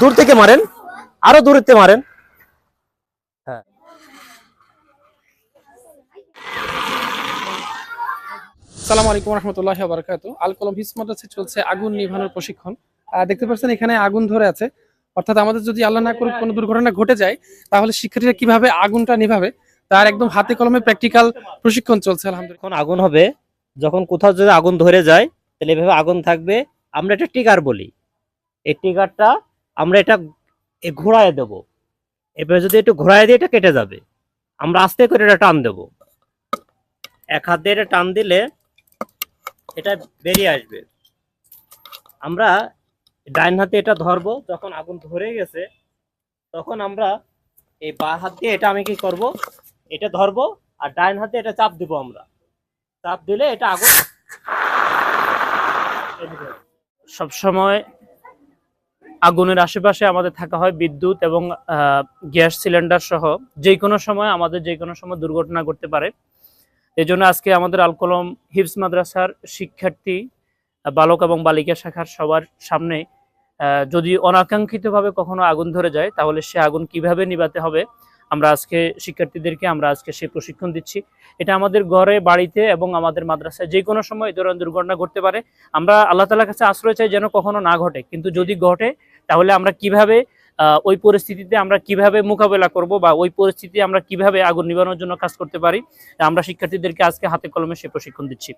দূর থেকে মারেন আরও দূরত্বে মারেন। হ্যাঁ সালাম আলাইকুম রহমতুল্লাহ বারকাত আল কলম হিস মাদ্রাসায় চলছে আগুন নিভানোর প্রশিক্ষণ। দেখতে পাচ্ছেন এখানে আগুন ধরে আছে। অর্থাৎ আমাদের যদি আল্লাহ না করুক কোনো দুর্ঘটনা ঘটে যায় তাহলে শিক্ষার্থীরা কীভাবে আগুনটা নিভাবে তার একদম হাতে কলমে প্র্যাকটিক্যাল প্রশিক্ষণ চলছে আলহামদুলিল্লাহ। আগুন হবে যখন কোথাও যদি আগুন ধরে যায় তাহলে এভাবে আগুন থাকবে। আমরা একটা টিকার বলি। এই টিকারটা আমরা এটা ঘোরায় দেব। এভাবে যদি একটু ঘোরায় দিয়ে এটা কেটে যাবে, আমরা আস্তে করে এটা টান দেব। এক হাত দিয়ে এটা টান দিলে এটা বেরিয়ে আসবে। আমরা ডাইন হাতে এটা ধরবো, যখন আগুন ধরে গেছে, তখন আমরা এই বা হাত দিয়ে এটা আমি কি করব, এটা ধরবো আর ডাইন হাতে এটা চাপ দিব আমরা। চাপ দিলে এটা আগুন সব সময় আগুনের আশেপাশে আমাদের থাকা হয় বিদ্যুৎ এবং গ্যাস সিলিন্ডার সহ যে কোনো সময়, আমাদের যে কোনো সময় দুর্ঘটনা করতে পারে। এই জন্য আজকে আমাদের আলকলম হিপস মাদ্রাসার শিক্ষার্থী বালক এবং বালিকা শাখার সবার সামনে যদি অনাকাঙ্ক্ষিতভাবে কখনো আগুন ধরে যায়, তাহলে সে আগুন কীভাবে নিভাতে হবে আমরা আজকে শিক্ষার্থীদেরকে আমরা আজকে সেই প্রশিক্ষণ দিচ্ছি। এটা আমাদের ঘরে, বাড়িতে এবং আমাদের মাদ্রাসায় যে কোনো সময় ধরনের দুর্ঘটনা ঘটতে পারে। আমরা আল্লাহ তালার কাছে আশ্রয় চাই যেন কখনো না ঘটে। কিন্তু যদি ঘটে, তাহলে আমরা কীভাবে ওই পরিস্থিতিতে আমরা কীভাবে মোকাবেলা করব বা ওই পরিস্থিতি আমরা কীভাবে আগুন নিবানোর জন্য কাজ করতে পারি আমরা শিক্ষার্থীদেরকে আজকে হাতে কলমে সে প্রশিক্ষণ দিচ্ছি।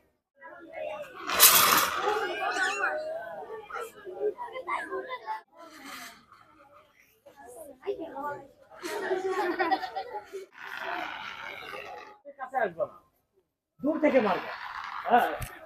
দূর থেকে মারবো। হ্যাঁ।